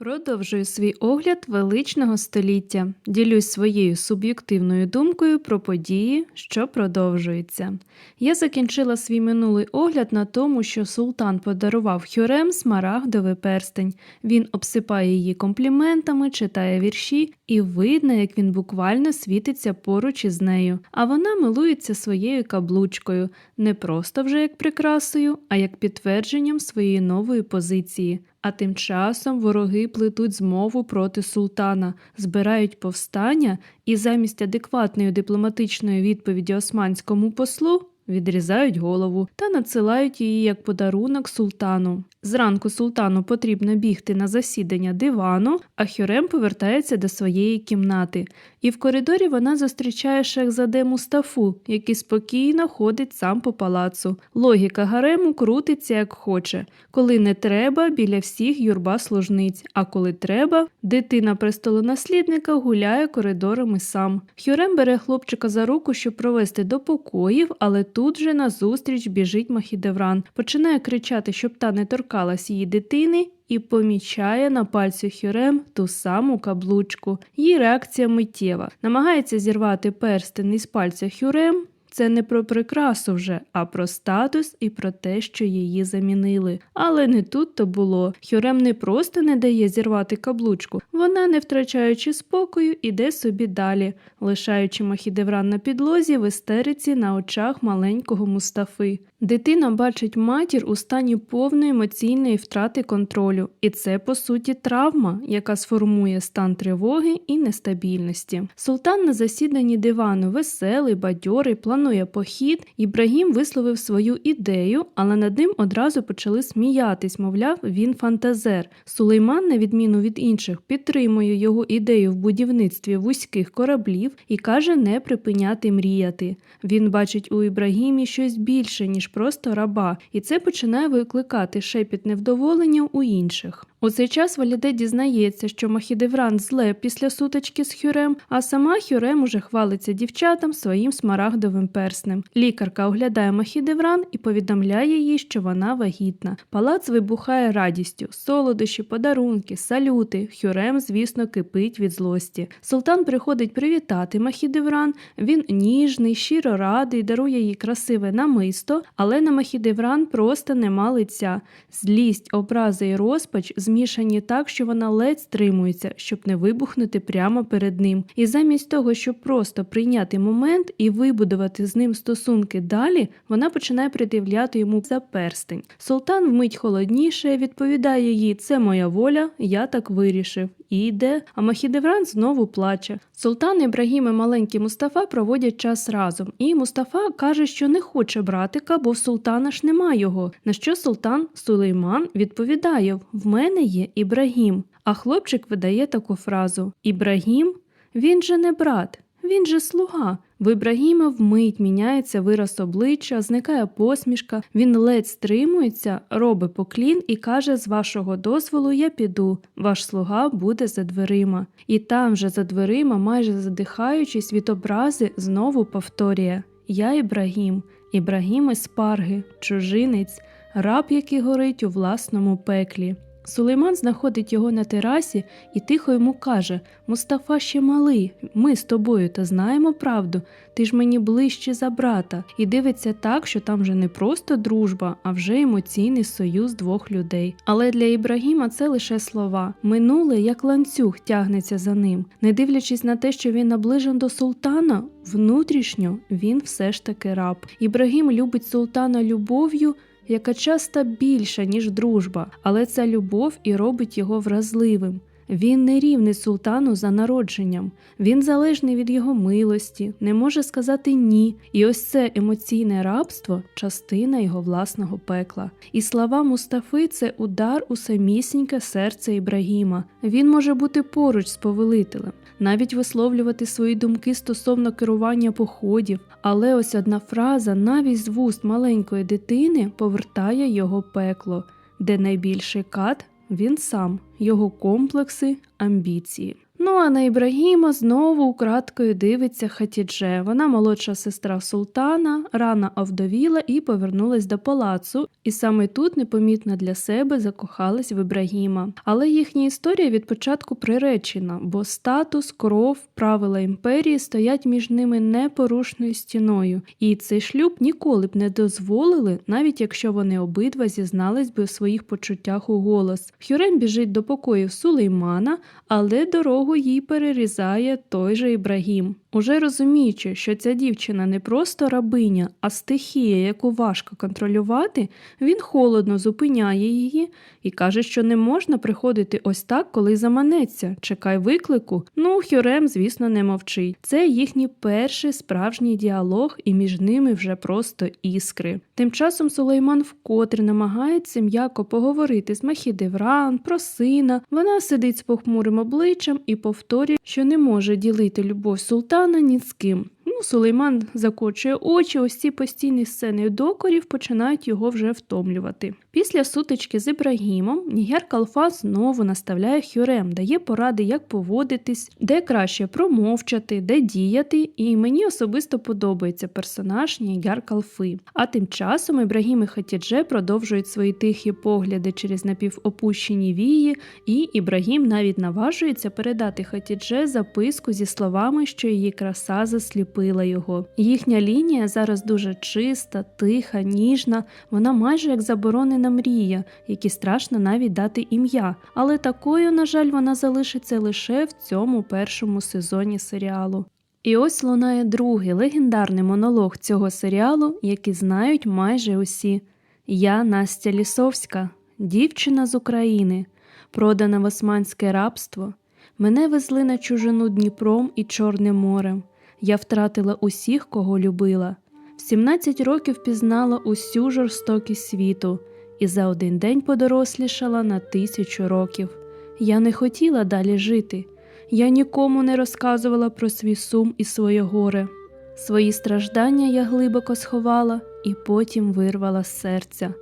Продовжую свій огляд величного століття. Ділюсь своєю суб'єктивною думкою про події, що продовжуються. Я закінчила свій минулий огляд на тому, що султан подарував Хюрем смарагдовий перстень. Він обсипає її компліментами, читає вірші, і видно, як він буквально світиться поруч із нею. А вона милується своєю каблучкою, не просто вже як прикрасою, а як підтвердженням своєї нової позиції. А тим часом вороги плетуть змову проти султана, збирають повстання і замість адекватної дипломатичної відповіді османському послу відрізають голову та надсилають її як подарунок султану. Зранку султану потрібно бігти на засідання дивану, а Хюрем повертається до своєї кімнати. І в коридорі вона зустрічає шехзаде Мустафу, який спокійно ходить сам по палацу. Логіка гарему крутиться як хоче. Коли не треба, біля всіх юрба служниць, а коли треба, дитина престолонаслідника гуляє коридорами сам. Хюрем бере хлопчика за руку, щоб провести до покоїв, але тут же назустріч біжить Махідевран, починає кричати, щоб та не торкалась її дитини. І помічає на пальцю Хюрем ту саму каблучку. Її реакція миттєва. Намагається зірвати перстень із пальця Хюрем. Це не про прикрасу вже, а про статус і про те, що її замінили. Але не тут то було. Хюрем не просто не дає зірвати каблучку, вона, не втрачаючи спокою, іде собі далі, лишаючи Махідевран на підлозі в істериці на очах маленького Мустафи. Дитина бачить матір у стані повної емоційної втрати контролю, і це по суті травма, яка сформує стан тривоги і нестабільності. Султан на засіданні дивану веселий, бадьорий, планує похід. Ібрагім висловив свою ідею, але над ним одразу почали сміятись, мовляв, він фантазер. Сулейман, на відміну від інших, підтримує його ідею в будівництві вузьких кораблів і каже не припиняти мріяти. Він бачить у Ібрагімі щось більше, ніж просто раба, і це починає викликати шепіт невдоволення у інших. У цей час Валіде дізнається, що Махідевран зле після сутички з Хюрем, а сама Хюрем уже хвалиться дівчатам своїм смарагдовим перснем. Лікарка оглядає Махідевран і повідомляє їй, що вона вагітна. Палац вибухає радістю, солодощі, подарунки, салюти. Хюрем, звісно, кипить від злості. Султан приходить привітати Махідевран. Він ніжний, щиро радий, дарує їй красиве намисто, але на Махідевран просто нема лиця. Злість, образи і розпач змішані так, що вона ледь стримується, щоб не вибухнути прямо перед ним. І замість того, щоб просто прийняти момент і вибудувати з ним стосунки далі, вона починає придивляти йому за перстень. Султан вмить холодніше, відповідає їй: це моя воля, я так вирішив. І йде, а Махідевран знову плаче. Султан Ібрагім і маленький Мустафа проводять час разом, і Мустафа каже, що не хоче братика, бо в султана ж нема його. На що султан Сулейман відповідає: В мене є Ібрагім. А хлопчик видає таку фразу: Ібрагім? Він же не брат, він же слуга. В Ібрагіма вмить міняється вираз обличчя, зникає посмішка, він ледь стримується, робить поклін і каже: з вашого дозволу я піду, ваш слуга буде за дверима. І там же за дверима, майже задихаючись від образи, знову повторює: Я Ібрагім, Ібрагім із Парги, чужинець, раб, який горить у власному пеклі. Сулейман знаходить його на терасі і тихо йому каже: Мустафа ще малий, ми з тобою та знаємо правду, ти ж мені ближче за брата, і дивиться так, що там вже не просто дружба, а вже емоційний союз двох людей. Але для Ібрагіма це лише слова. Минуле, як ланцюг, тягнеться за ним. Не дивлячись на те, що він наближен до султана, внутрішньо він все ж таки раб. Ібрагім любить султана любов'ю яка часто більша, ніж дружба, але ця любов і робить його вразливим. Він не рівний султану за народженням, він залежний від його милості, не може сказати ні, і ось це емоційне рабство частина його власного пекла. І слова Мустафи це удар у самісіньке серце Ібрагіма. Він може бути поруч з повелителем, навіть висловлювати свої думки стосовно керування походів, але ось одна фраза навіть з вуст маленької дитини повертає його пекло, де найбільший кат він сам, його комплекси, амбіції. Ну а на Ібрагіма знову украдкою дивиться Хатідже. Вона молодша сестра султана, рано овдовіла і повернулась до палацу, і саме тут непомітно для себе закохалась в Ібрагіма. Але їхня історія від початку приречена, бо статус, кров, правила імперії стоять між ними непорушною стіною, і цей шлюб ніколи б не дозволили, навіть якщо вони обидва зізнались би в своїх почуттях у голос. Хюрем біжить до покоїв Сулеймана, але дорогу їй перерізає той же Ібрагім. Уже розуміючи, що ця дівчина не просто рабиня, а стихія, яку важко контролювати, він холодно зупиняє її і каже, що не можна приходити ось так, коли заманеться. Чекай виклику. Ну, Хюрем, звісно, не мовчить. Це їхній перший справжній діалог, і між ними вже просто іскри. Тим часом Сулейман вкотре намагається м'яко поговорити з Махідевран про сина. Вона сидить з похмурим обличчям і повторює, що не може ділити любов султана ні з ким. Сулейман закочує очі, ось ці постійні сцени докорів починають його вже втомлювати. Після сутички з Ібрагімом Нігер Калфа знову наставляє Хюрем, дає поради, як поводитись, де краще промовчати, де діяти, і мені особисто подобається персонаж Нігер Калфи. А тим часом Ібрагім і Хатідже продовжують свої тихі погляди через напівопущені вії, і Ібрагім навіть наважується передати Хатідже записку зі словами, що її краса засліпила його. Їхня лінія зараз дуже чиста, тиха, ніжна, вона майже як заборонена мрія, якій страшно навіть дати ім'я. Але такою, на жаль, вона залишиться лише в цьому першому сезоні серіалу. І ось лунає другий легендарний монолог цього серіалу, який знають майже усі. Я Настя Лісовська, дівчина з України, продана в османське рабство. Мене везли на чужину Дніпром і Чорним морем. Я втратила усіх, кого любила. В 17 років пізнала усю жорстокість світу і за один день подорослішала на тисячу років. Я не хотіла далі жити. Я нікому не розказувала про свій сум і своє горе. Свої страждання я глибоко сховала і потім вирвала з серця.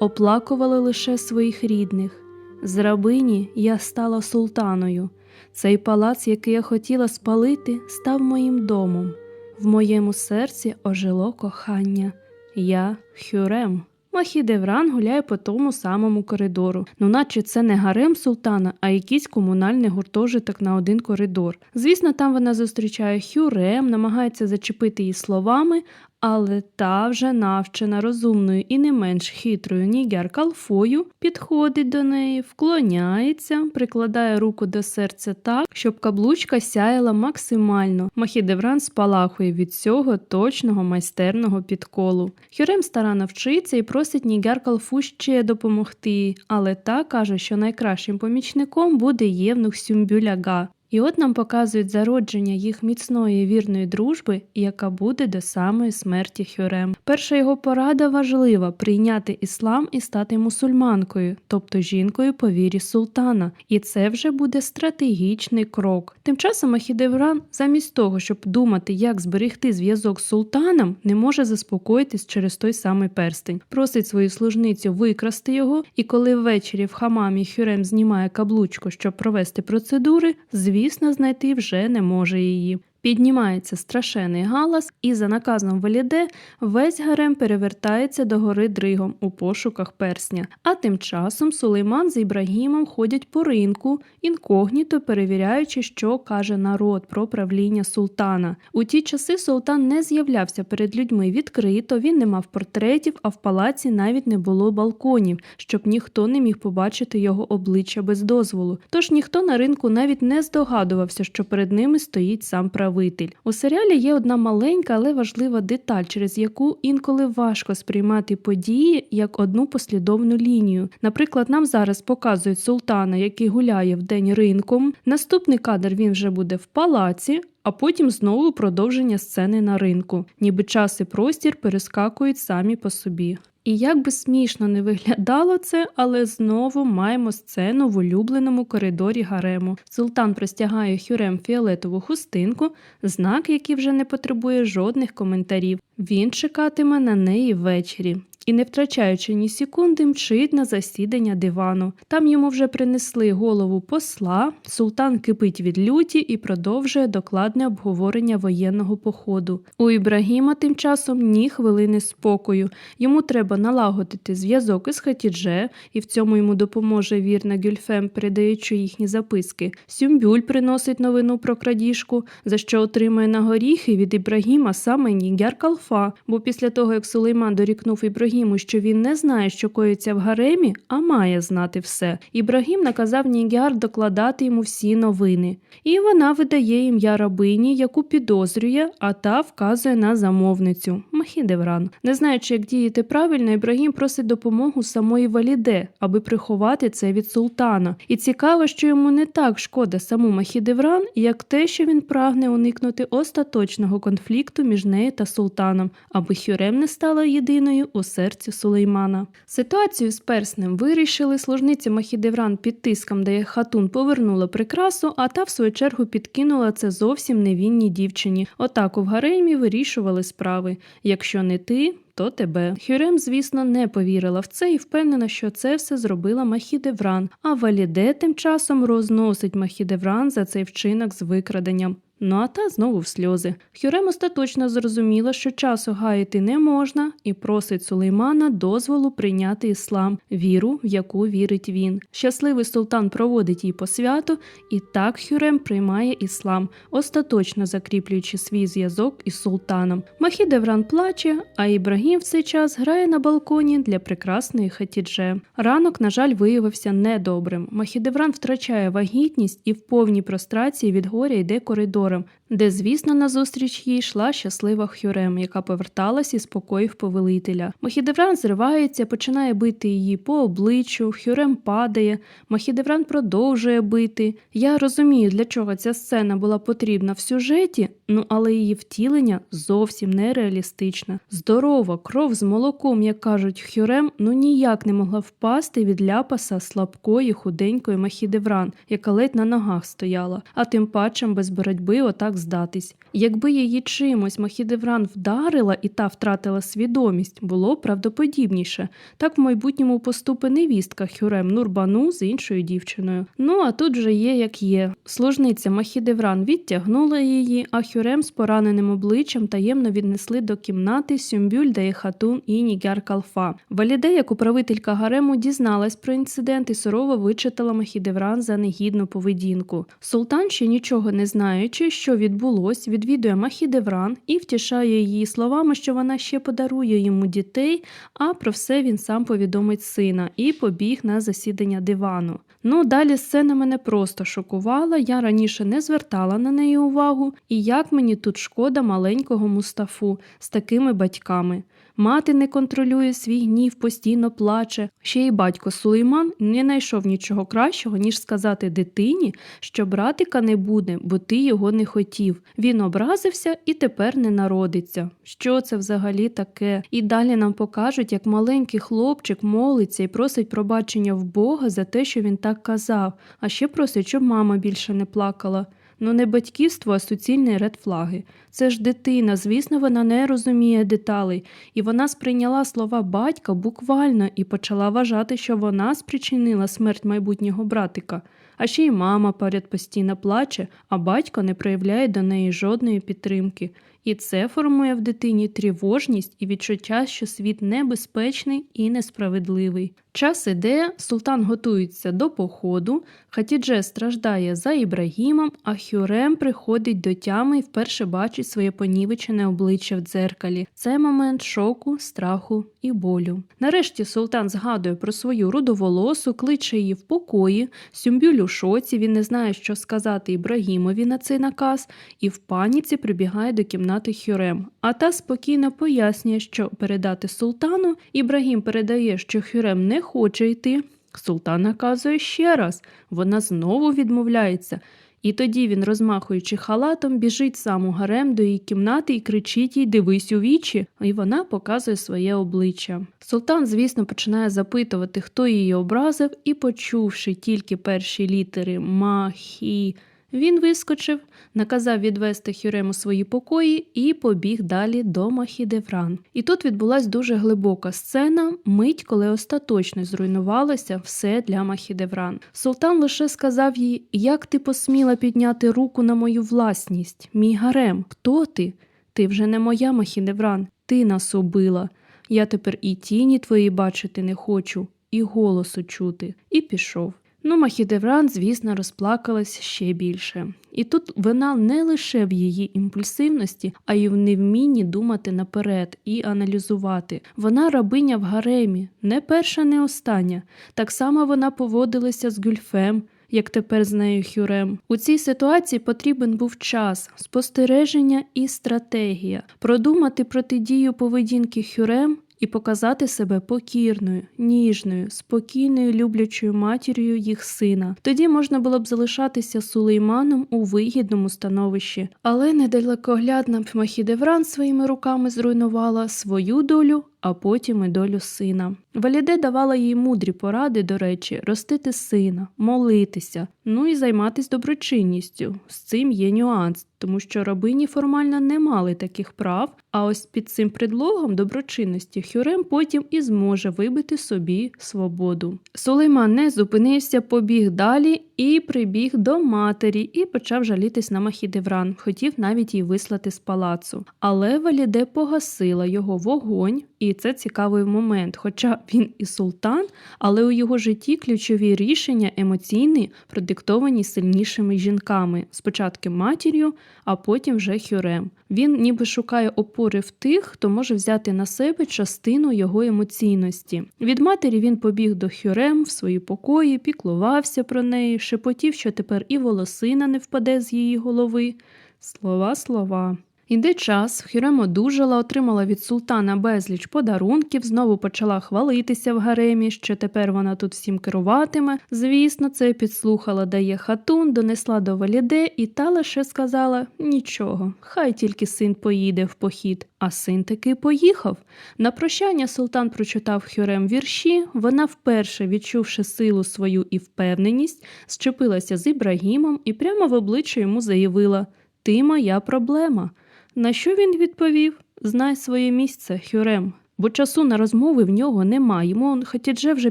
Оплакувала лише своїх рідних. З рабині я стала султаною. Цей палац, який я хотіла спалити, став моїм домом. В моєму серці ожило кохання. Я Хюрем. Махідевран гуляє по тому самому коридору, ну наче це не гарем султана, а якийсь комунальний гуртожиток на один коридор. Звісно, там вона зустрічає Хюрем, намагається зачепити її словами, але та вже навчена розумною і не менш хитрою Нігер Калфою, підходить до неї, вклоняється, прикладає руку до серця так, щоб каблучка сяяла максимально. Махідевран спалахує від цього точного майстерного підколу. Хюрем старано вчиться і просить Нігер Калфу ще допомогти, але та каже, що найкращим помічником буде євнух Сюмбюляга. І от нам показують зародження їх міцної вірної дружби, яка буде до самої смерті Хюрем. Перша його порада важлива прийняти іслам і стати мусульманкою, тобто жінкою по вірі султана. І це вже буде стратегічний крок. Тим часом Ахідевран, замість того, щоб думати, як зберегти зв'язок з султаном, не може заспокоїтись через той самий перстень. Просить свою служницю викрасти його, і коли ввечері в хамамі Хюрем знімає каблучку, щоб провести процедури, звісно, знайти вже не може її. Піднімається страшенний галас, і за наказом Валіде весь гарем перевертається до гори Дригом у пошуках персня. А тим часом Сулейман з Ібрагімом ходять по ринку, інкогніто перевіряючи, що каже народ про правління султана. У ті часи султан не з'являвся перед людьми відкрито, він не мав портретів, а в палаці навіть не було балконів, щоб ніхто не міг побачити його обличчя без дозволу. Тож ніхто на ринку навіть не здогадувався, що перед ними стоїть сам правитель. У серіалі є одна маленька, але важлива деталь, через яку інколи важко сприймати події як одну послідовну лінію. Наприклад, нам зараз показують султана, який гуляє в день ринком. Наступний кадр він вже буде в палаці. А потім знову продовження сцени на ринку, ніби час і простір перескакують самі по собі. І як би смішно не виглядало це, але знову маємо сцену в улюбленому коридорі гарему. Султан простягає Хюрем фіолетову хустинку, знак, який вже не потребує жодних коментарів. Він чекатиме на неї ввечері. І, не втрачаючи ні секунди, мчить на засідання дивану. Там йому вже принесли голову посла, султан кипить від люті і продовжує докладне обговорення воєнного походу. У Ібрагіма тим часом ні хвилини спокою. Йому треба налагодити зв'язок із Хатідже, і в цьому йому допоможе вірна Гюльфем, передаючи їхні записки. Сюмбюль приносить новину про крадіжку, за що отримає на горіхи від Ібрагіма саме Нігяр Калфа. Бо після того, як Сулейман дорікнув Ібрагіму, що він не знає, що коїться в гаремі, а має знати все. Ібрагім наказав Нігяр докладати йому всі новини. І вона видає ім'я рабині, яку підозрює, а та вказує на замовницю Махідевран. Не знаючи, як діяти правильно, Ібрагім просить допомогу самої Валіде, аби приховати це від султана. І цікаво, що йому не так шкода саму Махідевран, як те, що він прагне уникнути остаточного конфлікту між нею та султаном, аби Хюрем не стала єдиною у серці Сулеймана. Ситуацію з перснем вирішили. Служниця Махідевран під тиском, де хатун повернула прикрасу, а та в свою чергу підкинула це зовсім невінній дівчині. Отак у гаремі вирішували справи. Якщо не ти, то тебе. Хюрем, звісно, не повірила в це і впевнена, що це все зробила Махідевран, а Валіде тим часом розносить Махідевран за цей вчинок з викраденням. Ну а та знову в сльози. Хюрем остаточно зрозуміла, що часу гаяти не можна, і просить Сулеймана дозволу прийняти іслам, віру, в яку вірить він. Щасливий султан проводить їй по святу, і так Хюрем приймає іслам, остаточно закріплюючи свій зв'язок із султаном. Махідевран плаче, а Ібрагім в цей час грає на балконі для прекрасної хатідже. Ранок, на жаль, виявився недобрим. Махідевран втрачає вагітність і в повній прострації від горя йде коридором, де, звісно, назустріч їй йшла щаслива Хюрем, яка поверталась із покоїв повелителя. Махідевран зривається, починає бити її по обличчю, Хюрем падає, Махідевран продовжує бити. Я розумію, для чого ця сцена була потрібна в сюжеті, ну але її втілення зовсім нереалістичне. Здорова, кров з молоком, як кажуть Хюрем, ну ніяк не могла впасти від ляпаса слабкої, худенької Махідевран, яка ледь на ногах стояла, а тим пачем без боротьби отак здатись. Якби її чимось Махідевран вдарила і та втратила свідомість, було правдоподібніше. Так в майбутньому поступи невістка Хюрем Нурбану з іншою дівчиною. Ну а тут вже є як є. Служниця Махідевран відтягнула її, а Хюрем з пораненим обличчям таємно віднесли до кімнати Сюмбюль Хатун і Нігяр Калфа. Валіде, як управителька гарему, дізналась про інцидент і сурово вичитала Махідевран за негідну поведінку. Султан, ще нічого не знаючи, що відбулось, відвідує Махідевран і втішає її словами, що вона ще подарує йому дітей, а про все він сам повідомить сина і побіг на засідання дивану. Ну, далі сцена мене просто шокувала, я раніше не звертала на неї увагу, і як мені тут шкода маленького Мустафу з такими батьками. Мати не контролює свій гнів, постійно плаче. Ще й батько Сулейман не знайшов нічого кращого, ніж сказати дитині, що братика не буде, бо ти його не хотів. Він образився і тепер не народиться. Що це взагалі таке? І далі нам покажуть, як маленький хлопчик молиться і просить пробачення в Бога за те, що він так казав, а ще просить, щоб мама більше не плакала. Ну, не батьківство, а суцільні редфлаги. Це ж дитина, звісно, вона не розуміє деталей, і вона сприйняла слова батька буквально і почала вважати, що вона спричинила смерть майбутнього братика. А ще й мама поряд постійно плаче, а батько не проявляє до неї жодної підтримки. І це формує в дитині тривожність і відчуття, що світ небезпечний і несправедливий. Час іде, султан готується до походу, Хатідже страждає за Ібрагімом, а Хюрем приходить до тями і вперше бачить своє понівечене обличчя в дзеркалі. Це момент шоку, страху і болю. Нарешті султан згадує про свою рудоволосу, кличе її в покої, Сюмбюль шоці, він не знає, що сказати Ібрагімові на цей наказ, і в паніці прибігає до кімнати Хюрем. А та спокійно пояснює, що передати султану. Ібрагім передає, що Хюрем не хоче йти. Султан наказує ще раз, вона знову відмовляється. І тоді він, розмахуючи халатом, біжить сам у гарем до її кімнати і кричить їй Дивись у вічі, і вона показує своє обличчя. Султан, звісно, починає запитувати, хто її образив, і, почувши тільки перші літери ма, хі, Він вискочив, наказав відвести Хюрем у свої покої і побіг далі до Махідевран. І тут відбулась дуже глибока сцена, мить, коли остаточно зруйнувалося все для Махідевран. Султан лише сказав їй, як ти посміла підняти руку на мою власність, мій гарем, хто ти? Ти вже не моя Махідевран, ти нас убила. Я тепер і тіні твої бачити не хочу, і голосу чути. І пішов. Ну, Махідевран, звісно, розплакалась ще більше. І тут вина не лише в її імпульсивності, а й в невмінні думати наперед і аналізувати. Вона рабиня в гаремі, не перша, не остання. Так само вона поводилася з Гюльфем, як тепер з нею Хюрем. У цій ситуації потрібен був час, спостереження і стратегія, продумати протидію поведінки Хюрем і показати себе покірною, ніжною, спокійною, люблячою матір'ю їх сина. Тоді можна було б залишатися сулейманом у вигідному становищі, але недалекоглядна Пмахідевран своїми руками зруйнувала свою долю. А потім і долю сина. Валіде давала їй мудрі поради, до речі, ростити сина, молитися, ну і займатися доброчинністю. З цим є нюанс, тому що рабині формально не мали таких прав, а ось під цим предлогом доброчинності Хюрем потім і зможе вибити собі свободу. Сулейман не зупинився, побіг далі і прибіг до матері і почав жалітись на Махідевран, хотів навіть її вислати з палацу. Але Валіде погасила його вогонь, і це цікавий момент. Хоча він і султан, але у його житті ключові рішення емоційні, продиктовані сильнішими жінками, спочатку матір'ю, а потім вже Хюрем. Він ніби шукає опори в тих, хто може взяти на себе частину його емоційності. Від матері він побіг до Хюрем в свої покої, піклувався про неї, шепотів, що тепер і волосина не впаде з її голови. Слова, слова. Іде час, Хюрем одужала, отримала від султана безліч подарунків, знову почала хвалитися в гаремі, що тепер вона тут всім керуватиме. Звісно, це підслухала дає хатун, донесла до Валіде, і та лише сказала нічого, хай тільки син поїде в похід. А син таки поїхав. На прощання султан прочитав Хюрем вірші. Вона, вперше відчувши силу свою і впевненість, щепилася з Ібрагімом і прямо в обличчя йому заявила: Ти моя проблема. На що він відповів Знай своє місце, Хюрем, бо часу на розмови в нього нема. Йому Хатідже вже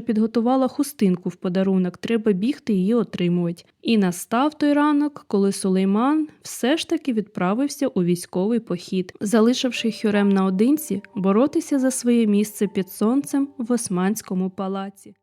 підготувала хустинку в подарунок, треба бігти її отримувати. І настав той ранок, коли Сулейман все ж таки відправився у військовий похід, залишивши Хюрем наодинці боротися за своє місце під сонцем в Османському палаці.